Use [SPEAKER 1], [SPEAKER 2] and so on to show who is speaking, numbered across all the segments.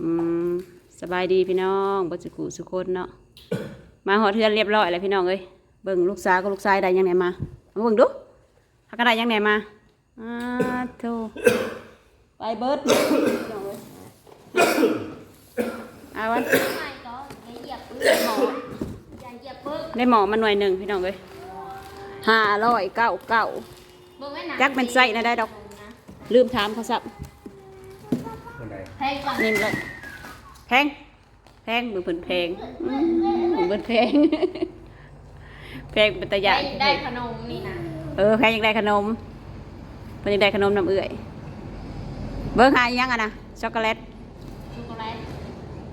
[SPEAKER 1] อืมสบายดีพี่น้องบ่สุกุสุคนเนาะ มาหอเทือนเรียบร้อยแล้วพี่น้องเอ้ย เบิ่งลูกสาวกับลูกชายได้ยังไงมาเอามาเบิ่งดูหากันได้ยังไงมาอ้าโธ่ไปเบิดพี่น้องเอ้ยเอาวัน
[SPEAKER 2] ไม่ก็อย่าเหยียบปืนหมออย่าเหยียบปืน
[SPEAKER 1] ได้หมอมาหน่วยหนึ่งพี่น้องเอ้ยห้าร้อยเก้าเก้า
[SPEAKER 2] เบิ่งไว้นะ
[SPEAKER 1] จักเป็นไส้นะได้ดอก ลืมถามเขาสับ
[SPEAKER 3] คนใด
[SPEAKER 2] แพ งก่อน
[SPEAKER 1] นิ่มเลยแพงแพงมือเพิ่นแพงอืมมือเพิ่นแพงแพงเป็นตะยาน
[SPEAKER 2] ได้ได้ขนมนี่นะ
[SPEAKER 1] เออแพงยังได้ขนมเพิ่นยังได้ขนมน้ำเอื่อย เบิ้งหาอีหยังอะนะช็อกโกแลต
[SPEAKER 2] ช็อกโกแลต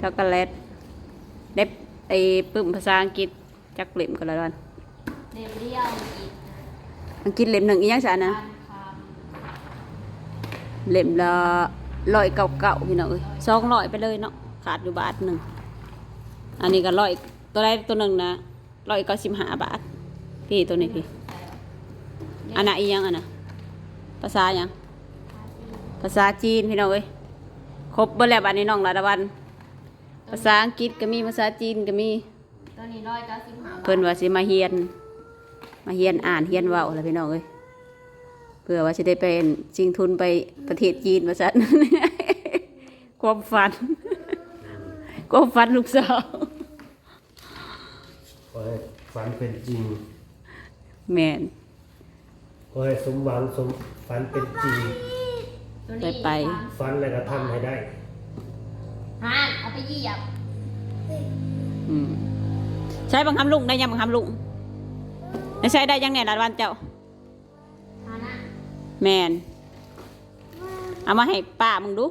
[SPEAKER 1] ช็อกโกแลตเด็บไอ้ปึ้มภาษาอังกฤษจักเล่มกันละวัน
[SPEAKER 2] เรียบเรียวอีกนะ
[SPEAKER 1] อังกฤษเล่มหนึ่งอีหยังซะนะ
[SPEAKER 2] ตามค
[SPEAKER 1] เล่มละ ร้อยเก่าเก่าๆพี่น้องเอ้ยสองร้อยไปเลยเนาะขาดอยู่บาทหนึ่งอันนี้ก็ร้อยตัวใดตัวหนึ่งนะร้อยเก้าสิบห้าบาท พี่ตัวนี้พี่อันน่ะอีหยังอันน่ะภาษาหยังภาษาจีนพี่น้องเอ้ยครบเบิดแล้วบัดนี้น้องละดาวัน ภาษาอังกฤษก็มีภาษาจีนก็มีำ
[SPEAKER 2] ตัวนี้ร้อยเก้าสิบห้าบาท
[SPEAKER 1] เพิ่นว่าสิมาเฮียน มาเฮียนอ่านเฮียนเว้าล่ะพี่น้องเอ้ย เพื่อว่าสิได้เป็นจริงทุนไปประเทศจีนว่าซั่นความฝันความฝันลูกสาว
[SPEAKER 3] ขอให้ฝันเป็นจริง
[SPEAKER 1] แม่น
[SPEAKER 3] ขอให้สมหวังสมฝันเป็นจริง
[SPEAKER 2] ตัวนี้
[SPEAKER 1] ไป
[SPEAKER 3] ฝันแล้วก็ทำให้ได้
[SPEAKER 2] ฮานเอาไปเหยียบ
[SPEAKER 1] อืมใช้บังคับลุงได้ยังบังคับลุงได้ใช้ได้ยังเนี่ยลาดวันเจ้า
[SPEAKER 2] ฮานะ
[SPEAKER 1] แม่นเอามาให้ป้ามึงดู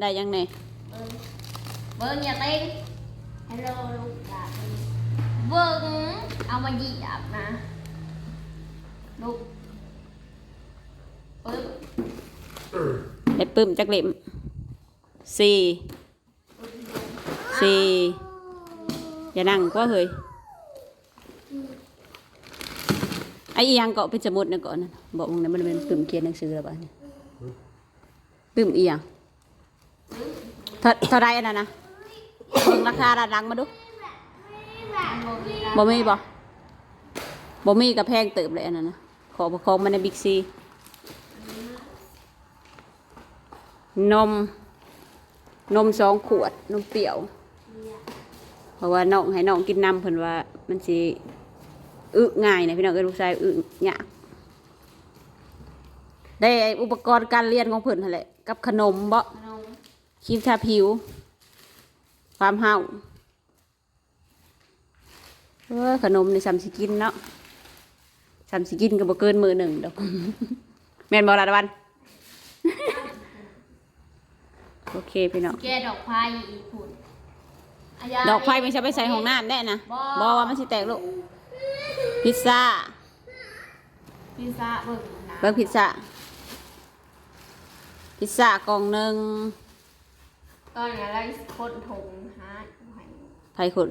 [SPEAKER 1] ได้ยังเนี่ย
[SPEAKER 2] เบิ้งเบิ้งอย่าเต้งฮัลโหลลูกอย่าเต้งเบิ้งเอามาเหยียบนะลูกปึ๊บ
[SPEAKER 1] ได้ปึ้มจักเล่มสี่สี่อย่านั่งก็เฮ้ย ไอ้อีหยังเกาะเป็นสมุดนะก่อนนะบอกมึงนะมันเป็นปึ้มเขียนหนังสือแล้วบ้านี่ปึ้มอีหยังเท่าเท่าไรอันนั้นนะเบิ่งราคาด้านหลังมาดูบ่มีบ่บ่มีกับแพงเติบเลยอันนั้นนะขอประคองมาในบิ๊กซีนม นมสองขวด นมเปรี้ยว เพราะว่าน้องให้น้องกินน้ำเพิ่นว่ามันสิ อึง่ายนะพี่น้องเอ้ยลูกชายอึยากได้อุปกรณ์การเรียนของเพิ่นนั่นแหละกับขนมบ่
[SPEAKER 2] ขนม
[SPEAKER 1] ครีมทาผิว ความเฮาเออขนมนี่ซ้ำสิกินเนาะซ้ำสิกินก็บ่เกินมือหนึ่งดอกแม่นบ่ล่ะตะวันโอเคพี่น้อง
[SPEAKER 2] แกดอกไผ่อีกผุดะยา
[SPEAKER 1] ดอกไฟมันจะไปใส่ห้องน้ำได้นะ
[SPEAKER 2] บ่
[SPEAKER 1] บอว่ามันสิแตกลูก พิซซ่า
[SPEAKER 2] พิซซ่าเบิ่งนะ
[SPEAKER 1] เบิ้งพิซซ่า พิซซ่ากล่องหนึ่ง
[SPEAKER 2] ตอนนี้เราคนถงหาไผ่
[SPEAKER 1] ไทยคุณ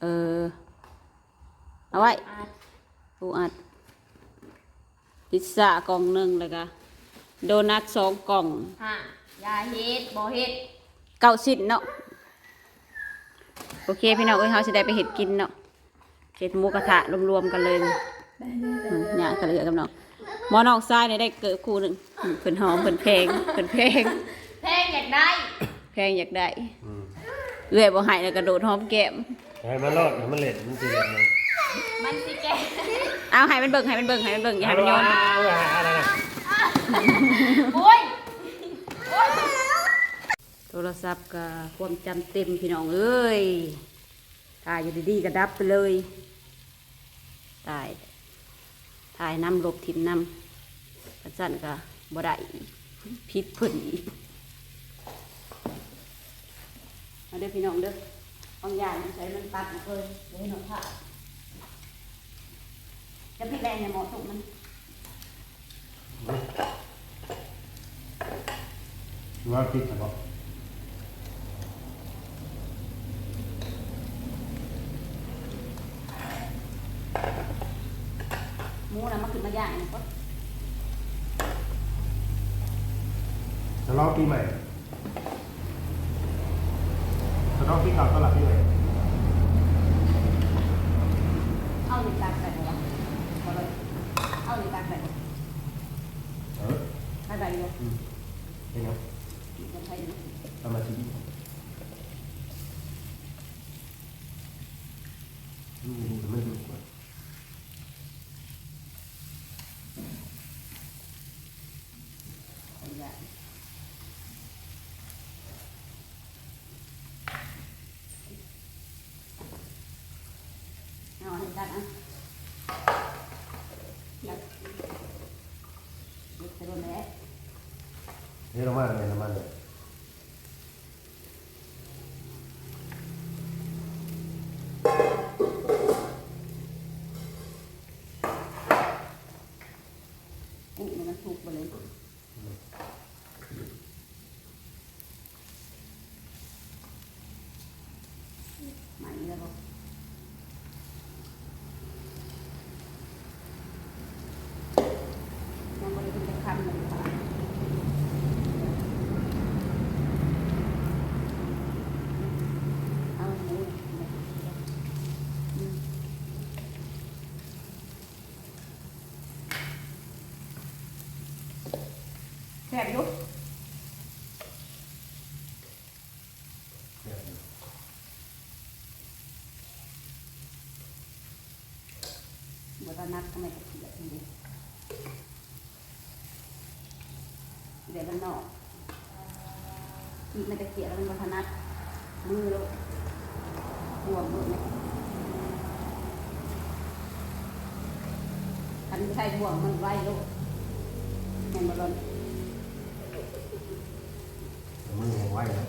[SPEAKER 1] เออ เอาไว้
[SPEAKER 2] อาร์ต
[SPEAKER 1] ปูอัด พิซซ่ากล่องหนึ่งเลยก็โดนัทสองกล่อง
[SPEAKER 2] ฮะยาเฮ็ดบ่เฮ็ด
[SPEAKER 1] เก้าสิบเนาะ โอเคพี่น้องเอ้ยเขาจะได้ไปเห็ดกินเนาะ เห็ดหมูกระทะรวมๆกันเลยอืมเนี่ยกันเลยกับน้องหมอน้องทรายเนี่ยได้เกิดคู่หนึ่งอืมเพิ่นหอมเพิ่นเพลงเพิ่นเพลง
[SPEAKER 2] แพงอยากได้
[SPEAKER 1] แพงอยากได้
[SPEAKER 3] อืม
[SPEAKER 1] เอื้อยบ่ใหายแล้วกระโดดหอมแก้ม
[SPEAKER 3] ให้มันรอดให้มันเล่นมันสิเล่นมัน
[SPEAKER 2] มันสิแก
[SPEAKER 1] เอาให้มันเบิ่งให้มันเบิ่งให้มันเบิ่งอย่าให้มันโยน
[SPEAKER 3] เอาอะไรนะ
[SPEAKER 2] โอ้ย
[SPEAKER 1] โทรศัพท์ก็ความจำเต็มพี่น้องเอ้ยถ่ายอยู่ดีๆก็ดับไปเลย ตายถ่ายน้ำลบทิมน้ำกระสั่นก็บ่ได้อีกพิษเพิ่นอีกมาเด้อพี่น้องเด้อบางอย่างใช้มันตัดมาเลยเดี๋ยวหน้องผ่าจะพี่แรงในหมอสุกมัน
[SPEAKER 3] ว่าผิดหรือเปล่า
[SPEAKER 1] หมูนะมาขึ้นมาย่างนี่ก็
[SPEAKER 3] ทะเลาะปีใหม่จะต้องที่เก่าตลาดที่ไหน
[SPEAKER 1] เอาในกลางไปเหรอเอาเลยเอาในกลางไป
[SPEAKER 3] เออ
[SPEAKER 1] กลางไปเลย
[SPEAKER 3] อืมเป็นไง
[SPEAKER 1] มันใช่ไหม
[SPEAKER 3] ทำมาทีอืมไม่ดูกว่
[SPEAKER 1] อาอย่างเอาให้ตัดอะแล้ว ยึดไปโดนแล้ว
[SPEAKER 3] นี่เรามาอะไรน้ำมันเนี่ย
[SPEAKER 1] กุ้งเนี่ยมันสุกไปเลยไหมแล้วก็ยังไม่ได้กินจะคำเลยค่ะเอาหมูอืมแซ่บอยุ
[SPEAKER 3] เนี่ย
[SPEAKER 1] เดี๋ยวตอนนัดทำไมกระเทียมนี่ เดี๋ยมันนอกกินตะเกียบแล้วมันพนัดมือแล้วบวมมือเนี่ยคันไม่ใช่บวมมันไวลูกแม่นบอล
[SPEAKER 3] มือแห้งไว้นะ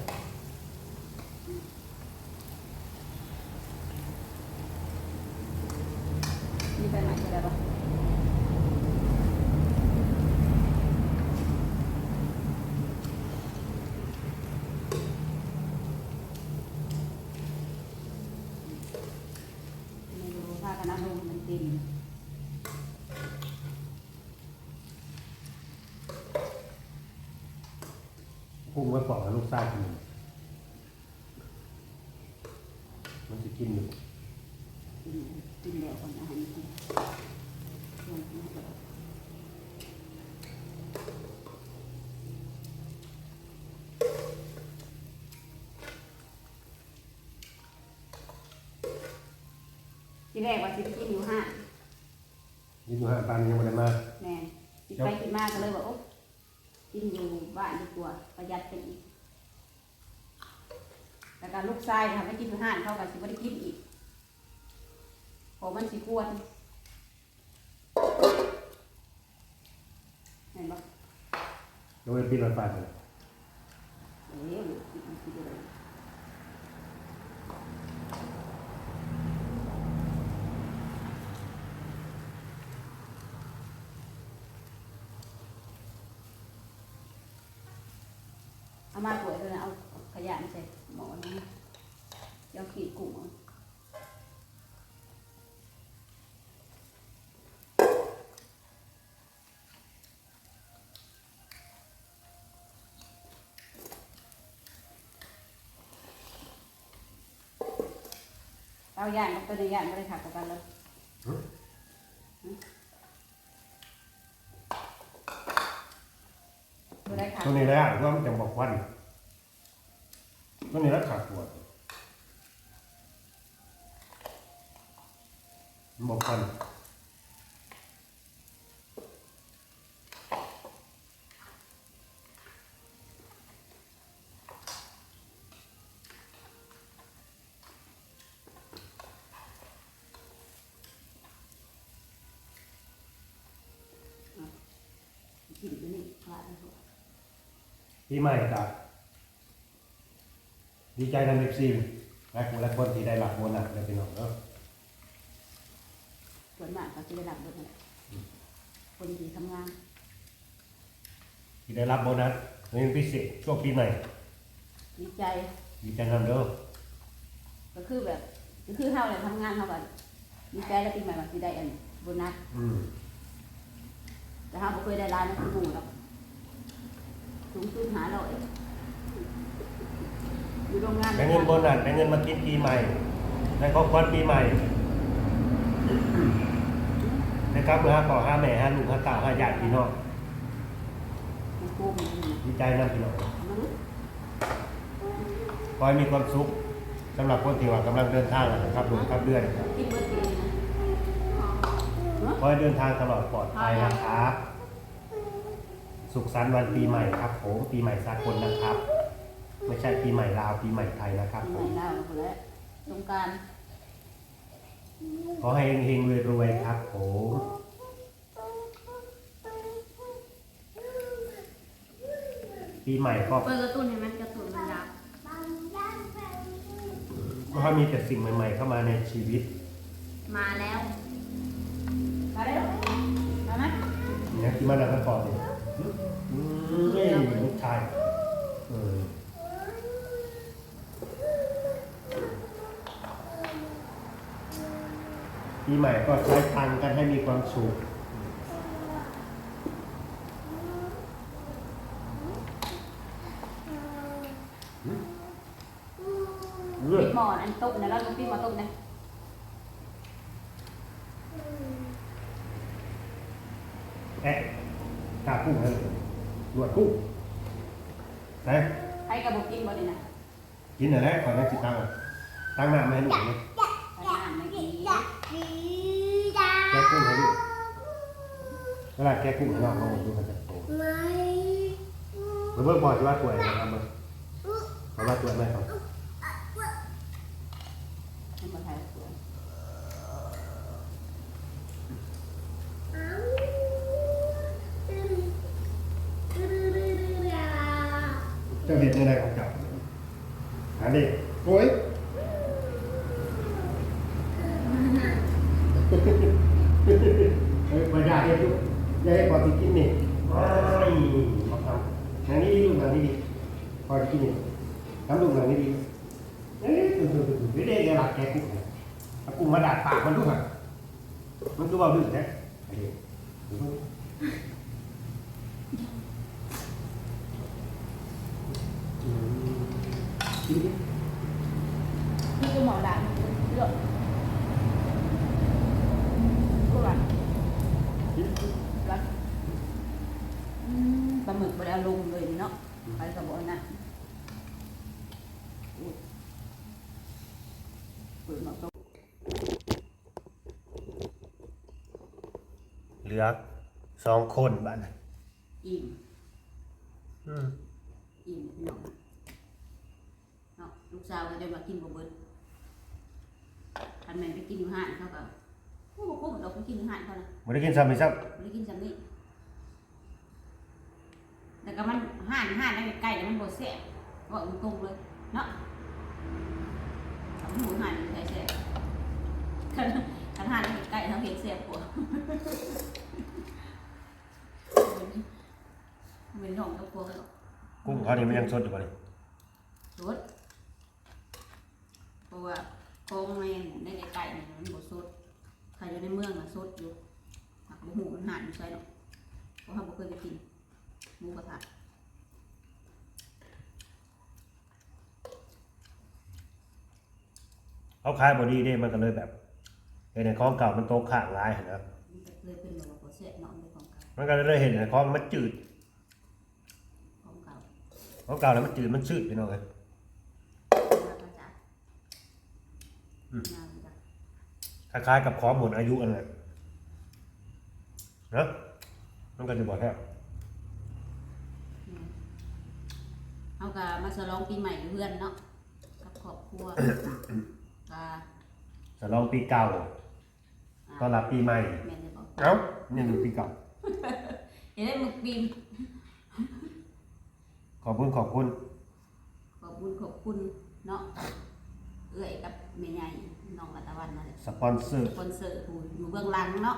[SPEAKER 1] มีไปไหนก็ได้ปะไม่รู้ผ้าคณะลงมันติน
[SPEAKER 3] กุ้ง ไว้ปอกให้ลูกซ่ากินมันจะกินอยู่
[SPEAKER 1] กินกินแล้วคนอาหารกินลงมาแล้วทีแรกว่าสิไปกินอยู่ห้าง
[SPEAKER 3] ยี่สิบห้าปันยังไม่ได้มา
[SPEAKER 1] แม่นกินไปกินมาก็เลยว่าโอ๊ะ กินอยู่บ้านดีกว่าประหยัดไปอีกแต่การลูกชายทำให้กินอยู่ห้างเขากับสิไม่ได้กินอีกเพราะมันสิกวนเห็นปะ
[SPEAKER 3] โดยปีนรถไฟเลย
[SPEAKER 1] เอ๊ะกินกินอะไรเอา มาสวยเลยนะเอาขยะมาใส่หมอนะเดี๋ยวขีดกุ้งเอาเอาย่างกับตัวในย่างไม่ได้ขัดกันเลยตัวได้ขัด
[SPEAKER 3] ตัวนี้แหล้วก็มันจะบอกควัน ตัวนี้แล้วขาดปวดมันบอกควัน
[SPEAKER 1] กินตัวนี้ขาดแล้ว
[SPEAKER 3] ปีใหม่กับ ดีใจนำเอฟซีและคนละคนที่ได้รับโบนัสเลยพี่น้องเนาะ
[SPEAKER 1] ส่วนมากก็จะได้รับเบิดนั่นแหละคนที่ทำงาน
[SPEAKER 3] ที่ได้รับโบนัสในพิเศษช่วงปีใหม่
[SPEAKER 1] ดีใจ
[SPEAKER 3] ดีใจนำเด้อ
[SPEAKER 1] ก็คือแบบก็คือเฮาเนี่ยทำงานเฮาก็ดีใจแล้วปีใหม่ว่าสิได้อันโบนัส
[SPEAKER 3] อืม
[SPEAKER 1] แต่เฮาบ่เคยได้ร้านนั้นคือหมู่หรอกสูงสุดหาร้อย อยู่โรงงาน
[SPEAKER 3] ได้เงินโบนัสได้เงินมากินปีใหม่ได้ของขวัญปีใหม่นะครับเมื่อห้าต่อห้าแม่ห้าลูกห้าเต่าห้าญาติพี่น้อง
[SPEAKER 1] มันกุ้ง
[SPEAKER 3] ดีใจนะพี่น้อง
[SPEAKER 1] มัน
[SPEAKER 3] ขอให้มีความสุขสำหรับคนที่ว่ากำลังเดินทางนะครับผมครับเดือน
[SPEAKER 1] กินเบิร์ดปีนะ
[SPEAKER 3] ขอให้เดินทางตลอดปลอดภัยนะครับ สุขสันต์วันปีใหม่ครับผมปีใหม่สากลนะครับ ไม่ใช่ปีใหม่ลาวปีใหม่ไทยนะครับ
[SPEAKER 1] ปี
[SPEAKER 3] ผ
[SPEAKER 1] ใหม่
[SPEAKER 3] ม
[SPEAKER 1] ลาวคนละสงกราร
[SPEAKER 3] ขอให้เฮงๆรวยๆครับผมปีใหม่ก็
[SPEAKER 2] เปิดการะตุ้นเห็นไหมการะตุ้นมันดับ
[SPEAKER 3] ก็ให้มีแต่สิ่งใหม่ ๆ เข้ามาในชีวิต
[SPEAKER 2] มาแล้ว
[SPEAKER 1] มาได้หรอมาไหม
[SPEAKER 3] เนี่ยที่มันอะไรก่อนเนี่ยอืมนี่ลูกชายเออ ปีใหม่ก็ใช้ตังค์กันให้มีความสุขเลือ
[SPEAKER 1] ปิ
[SPEAKER 3] ด
[SPEAKER 1] ดหมอนอันตุ๊กนะแล้วลูกปิดหมอตุ๊กนะ
[SPEAKER 3] แอะกากุ้งเลยลวดกุ้งไหน
[SPEAKER 1] ใครกับบุกินบ่ดีนะ
[SPEAKER 3] กินหน่อยแล้วขอนั่งสิตังค์ตั้งหน้าไม่ให้หนูเลย
[SPEAKER 1] ไปงานไม่กิน
[SPEAKER 3] แกะกุ้งให้ลูก เวลาแกะกุ้งให้น้องน้องดูมันจะโตเมื่อบอกที่ว่าตัวอะไรนะครับมันเขาว่าตัวอะไรครับ
[SPEAKER 1] ให้มาถ่ายสวย
[SPEAKER 3] เจ้าเห็นยังไงของเจ้าหาดิโอ้ยเฮ้ยมายาเห็นลูกยายให้พอที่กินนี่ว้ายมาทำอย่างนี้ดีลูกอย่างนี้ดีพอ ที่กินนี่ทำลูกอย่างนี้ดีเอ๊ะตื่นตุ่นตุ่นไม่ได้จะหลักแกกุ้งนะเอากุ้งมาดาดปากมันดูค่ะมันคือว่าดื้อแท้ไอ้เด็กดูมัน อืมกินดิ
[SPEAKER 1] นี่คือหมอด่านเลือกกูรัน
[SPEAKER 3] กิน
[SPEAKER 1] รันปลาหมึกบ่ได้เอาลงเลยเนาะไปกับบ่นะอุ้ยเปิดหมอตุ๊ก
[SPEAKER 3] เห ลือสองคนบ้านน่ะ
[SPEAKER 1] อิ่ม
[SPEAKER 3] อืม
[SPEAKER 1] อิ่มพี่น้องเนาะลูกสาวก็จะมากินบ่เบิดคันแม่นไปกินอยู่ห้านเขาก็โอ้บ่คุ้มดอกไปกินอยู่ห้านเขานะ
[SPEAKER 3] ไม่ได้กินซ้ำอีกซ้
[SPEAKER 1] บ่ได้กินซ้ำนี้แต่ก็มันห้านห้านนั่นใกล้แล้วมันบ่แซ่บว่าตรงๆเลยเนาะเอาหมูห้านนี่ใช่แซ่บคันคันห้านนั่นใกล้ๆเขาเฮ็ดแซ่บกว่า เป็นของกับพวกเขาำ
[SPEAKER 3] กุ้งเขานี่มันยังสดอยู่ป่ะนี่
[SPEAKER 1] สดเพราะว่าโครงในในไก่เนี่ยมันบดสดใครอยู่ในเมืองน่ะสดอยู่หักหมูมันหานอยู่ใช่หรอกเพราะเขาบ่เคยไปกินหมูกระทะ
[SPEAKER 3] เขาขายบอดีเด้มันก็เลยแบบเห็นในของเก่ามันโตข้างร้ายเห็นนะ
[SPEAKER 1] มันก็เลยเป็นแบบว่าบ่แซ่บเนาะในของเก่า
[SPEAKER 3] มันก็เลยเห็นในของมันจืด
[SPEAKER 1] ของเก่า
[SPEAKER 3] ของเก่าแล้วมันจืดมันชืดไปหน่อย
[SPEAKER 1] มาก็จะ
[SPEAKER 3] อืม
[SPEAKER 1] งานจ้ะ
[SPEAKER 3] คล้ายๆกับของหมดอายุอันนั้นนะมันก็จะบอกแค่
[SPEAKER 1] อืมเอาก็มาฉลองปีใหม่อยู่เพื่อนเนาะกับครอบครัวก็
[SPEAKER 3] จะลองปีเก่าต้อนรับปีใหม่
[SPEAKER 1] แม่นได้บอก
[SPEAKER 3] เอ้านี่ดูปีเก่า
[SPEAKER 1] เห็นได้มึกปีน
[SPEAKER 3] ขอบคุณขอบคุณ
[SPEAKER 1] ขอบคุณขอบคุณเนาะเอื้อยกับแม่ใหญ่น้องรัตวันนั่นแหละ
[SPEAKER 3] สปอนเซอร์
[SPEAKER 1] คอนเสิร์ตผู้อยู่เบื้องหลังเนาะ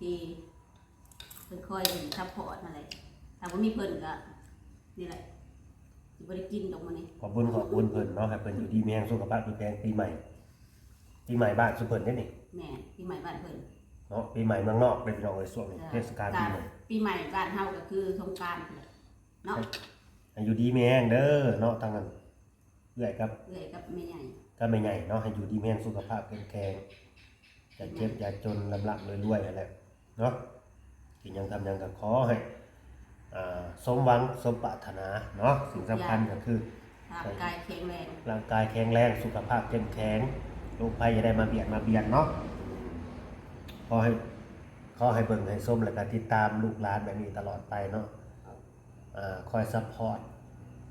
[SPEAKER 1] ที่เพิ่นคอยซัพพอร์ตนั่นแหละถ้าบ่มีเพิ่นก็นี่แหละสิบ่ได้กินดอกมื้อนี้
[SPEAKER 3] ขอบคุณขอบคุณเพิ่นเนาะให้เพิ่นอยู่ดีมีแรงสุขภาพแข็งแรงปีใหม่ปีใหม่บ้านสุเพิ่นเด้นี่
[SPEAKER 1] แม่ปีใหม่บ้านเพิ่น
[SPEAKER 3] เนาะปีใหม่เมืองนอกเป็นพี่น้องในช่วงนี้เทศกาลปีใหม่
[SPEAKER 1] ปีใหม่บ้านเฮาก็คือสงกรานต์ เนาะ
[SPEAKER 3] ให้อยู่ดีมีแรงเด้อเนาะทางนั้นเอื้อยครับ
[SPEAKER 1] เอื้อยกับแม่ใหญ่
[SPEAKER 3] ก็ไม่ใหญ่เนาะให้อยู่ดีแม่งสุขภาพแข็งแรงอย่าเจ็บอย่าจนลำลักรวยๆอะไรเนาะกินหยังทำหยังก็ขอให้อ่าสมหวังสมปรารถนาเนาะสิ่งสำคัญก็คือ
[SPEAKER 1] ร่างกายแข็งแรง
[SPEAKER 3] ร่างกายแข็งแรงสุขภาพเข้มแข็งโรคภัยอย่าได้มาเบียดมาเบียนเนาะขอให้ขอให้เบิ่งให้ส้มแล้วก็ติดตามลูกหลานแบบนี้ตลอดไปเนาะ อ่าคอยซัพพอร์ต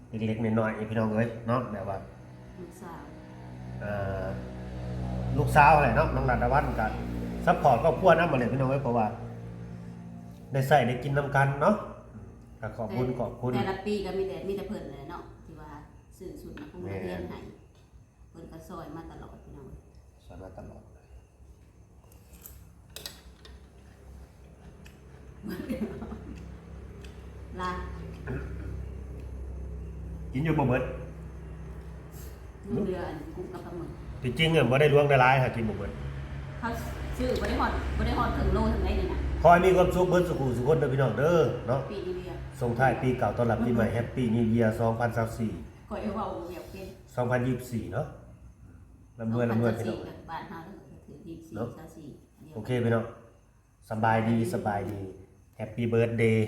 [SPEAKER 3] เล็กๆน้อยๆพี่น้องเอ้ยเนาะแบบว่า
[SPEAKER 1] ลูกสาว
[SPEAKER 3] อ่าลูกสาวอะไรเนาะน้องนันทวันกันซัพพอร์ตก็พัวน้ำมาเลยพี่น้องเอ้ยเพราะว่า ได้ใส่ได้กินน้ำกันเนาะก็ขอบคุณขอบคุณ
[SPEAKER 1] แต่ละปีก็มีแต่มีแต่เพิ่นเลยเนาะที่ว่าซื้อสุดมาคงมาเรียนให้เพิ่นก็ซอยมาตลอดพี่น้อง
[SPEAKER 3] สอนมาตลอด
[SPEAKER 1] ลา
[SPEAKER 3] กินอยู่บ่เบิด
[SPEAKER 1] ลูกเรืออันกุ้งกับปลาหมึก
[SPEAKER 3] ที่จริงอะบ่ได้ล้วงได้หลายหากินบ่เบิด
[SPEAKER 1] เขาซื้อบ่ได้ฮอดบ่ได้ฮอดถึงโลถึงได้นี่น่ะ
[SPEAKER 3] ขอให้มีความสุขเบิดสุขสุขคนเด้อพี่น้องเด้อเนาะ
[SPEAKER 1] ปีนี้เรียน
[SPEAKER 3] ส่งท้ายปีเก่าต้อนรับปีใหม่แฮปปี้นิวเยียร์2024
[SPEAKER 1] ข่อยเว้าอยากเป็น
[SPEAKER 3] 2024 เนาะลำรวยลำรวยพี่น้อง
[SPEAKER 1] บ้านเฮาถือ24
[SPEAKER 3] เนาะ
[SPEAKER 1] 24เดียว
[SPEAKER 3] โอเคพี่น้องสบายดีสบายดีแฮปปี้เบิร์ดเดย์